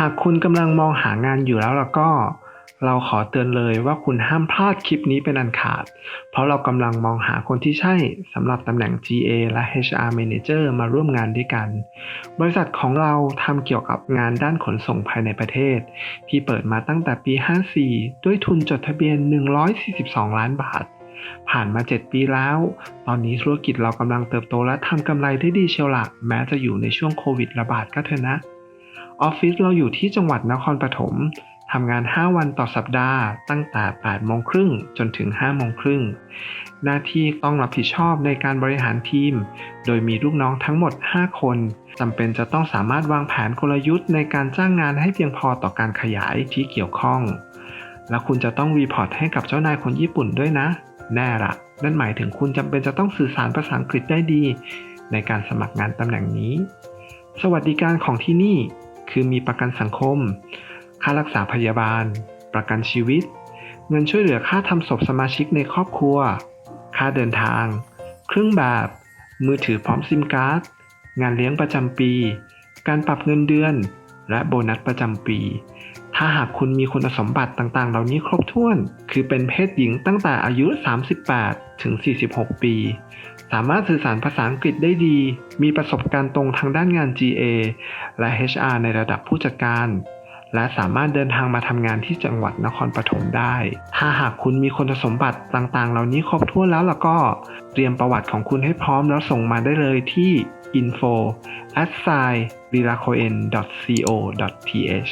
หากคุณกำลังมองหางานอยู่แล้วแล้วก็ เราขอเตือนเลยว่าคุณห้ามพลาดคลิปนี้เป็นอันขาด เพราะเรากำลังมองหาคนที่ใช่สำหรับตำแหน่ง GA และ HR Manager มาร่วมงานด้วยกัน บริษัทของเราทำเกี่ยวกับงานด้านขนส่งภายในประเทศ ที่เปิดมาตั้งแต่ปี 54 ด้วยทุนจดทะเบียน 142 ล้านบาทผ่านมา 7 ปีแล้ว ตอนนี้ธุรกิจเรากำลังเติบโตและทำกำไรได้ดีเชียวละแม้จะอยู่ในช่วงโควิดระบาดก็เถอะนะ ออฟฟิศเราอยู่ที่จังหวัดนครปฐมทำงาน 5 วันต่อสัปดาห์ ตั้งแต่8โมงครึ่งจนถึง5โมงครึ่ง หน้าที่ต้องรับผิดชอบในการบริหารทีม โดยมีลูกน้องทั้งหมด 5 คนจำเป็นจะต้องสามารถวางแผนกลยุทธ์ในการจ้างงานให้เพียงพอต่อการขยายที่เกี่ยวข้อง และคุณจะต้องรีพอร์ตให้กับเจ้านายคนญี่ปุ่นด้วยนะ แน่ละนั่นหมายถึงคุณจำเป็นจะต้องสื่อสารภาษาอังกฤษได้ดี ในการสมัครงานตำแหน่งนี้ สวัสดิการของที่นี่ คือมีประกันสังคม ค่ารักษาพยาบาล ประกันชีวิต เงินช่วยเหลือค่าทำศพสมาชิกในครอบครัว ค่าเดินทาง เครื่องแบบ มือถือพร้อมซิมการ์ด งานเลี้ยงประจำปี การปรับเงินเดือน และโบนัสประจำปี ถ้าหากคุณมีคุณสมบัติต่างๆ เหล่านี้ครบถ้วน คือเป็นเพศหญิงตั้งแต่อายุ 38 ถึง 46 ปี สามารถสื่อสารภาษาอังกฤษได้ดี มีประสบการณ์ตรงทางด้านงาน GA และ HR ในระดับผู้จัดการ และสามารถเดินทางมาทำงานที่จังหวัดนครปฐมได้ ถ้าหากคุณมีคุณสมบัติต่างๆ เหล่านี้ครบถ้วนแล้วล่ะก็ เตรียมประวัติของคุณให้พร้อมแล้วส่งมาได้เลยที่ info at s i v i l a c o n co th